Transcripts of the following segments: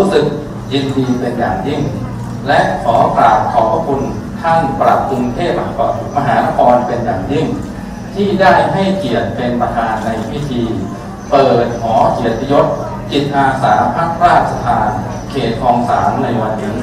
ู้สึกยินดีเป็นอย่างยิ่ง และขอกราบขอบพระคุณท่านปลัดกรุงเทพมหานครเป็นอย่างยิ่ง ที่ได้ให้เกียรติเป็นประธานในพิธี เปิดหอเกียรติยศจิตอาสาพักราชทานเขตคลองสานในวันนี้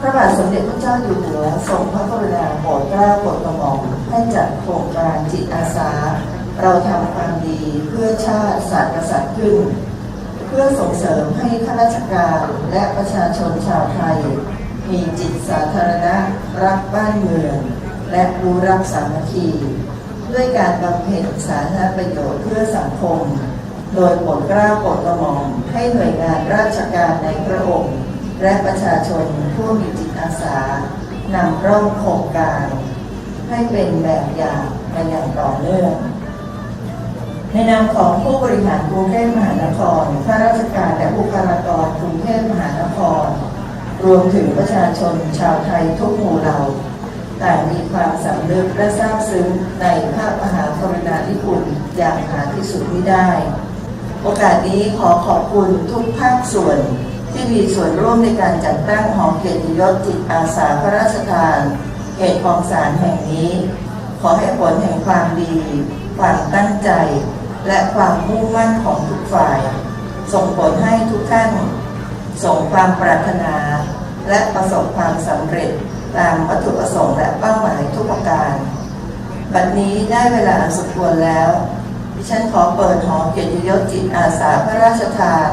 พระบาทสมเด็จพระเจ้าอยู่หัวทรงพระกรุณาโปรดเกล้าโปรดกระหม่อมให้จัดโครงการจิตอาสา เราทำความดีเพื่อชาติศาสตร์กษัตริย์ขึ้น พื่อส่งเสริมให้ข้าราชการและประชาชนชาวไทย มีจิตสาธารณะรักบ้านเมือง และรู้รักสามัคคี ด้วยการบำเพ็ญสาธารณประโยชน์เพื่อสังคม โดยปรดกล้าปรดกระหม่อมให้หน่วยงานราชการในพระองค์ และประชาชนผู้มีจิตอาสานำร่องโครงการ ให้เป็นแบบอย่างมาอย่างต่อเนื่อง ในนามของผู้บริหารกรุงเทพมหานครข้าราชการและบุคลากรกรุงเทพมหานคร รวมถึงประชาชนชาวไทยทุกหมู่เหล่าต่างมีความสำนึกและซาบซึ้งในพระมหากรุณาธิคุณอย่างหาที่สุดไมิได้ โอกาสนี้ขอขอบคุณทุกภาคส่วนที่มีส่วนร่วมในการจัดตั้งหอเกียรติยศจิตอาสาพระราชทานเขตคลองสารแห่งนี้ ขอให้ผลแห่งความดี ความตั้งใจ และความมุ่งมั่นของทุกฝ่าย ส่งผลให้ทุกท่านส่งความปรารถนา และประสบความสำเร็จตามวัตถุประสงค์และเป้าหมายทุกประการ บัดนี้ได้เวลาอันสมควรแล้ว ดิฉันขอเปิดหอเกียรติยศจิตอาสาพระราชทาน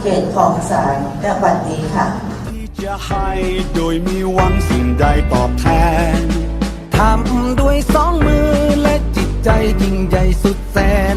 เขตคลองสารณบัดนี้ค่ะที่จะให้โดยมีหวังสิ่งใดตอบแทน ทำด้วยสองมือและจิตใจยิ่งใหญ่สุดแสน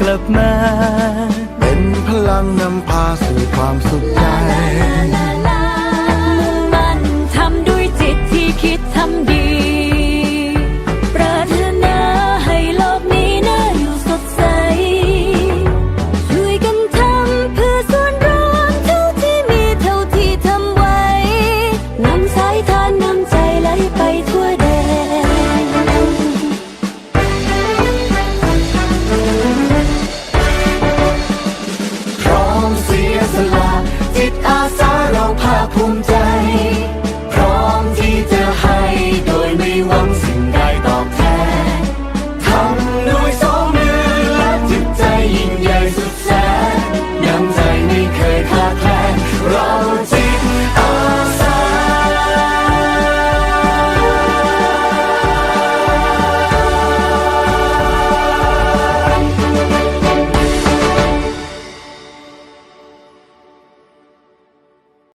กลับมา เป็นพลังนำพาสู่ความสุขใจลาลามุ่งมั่นทำด้วยจิตที่คิดทำดี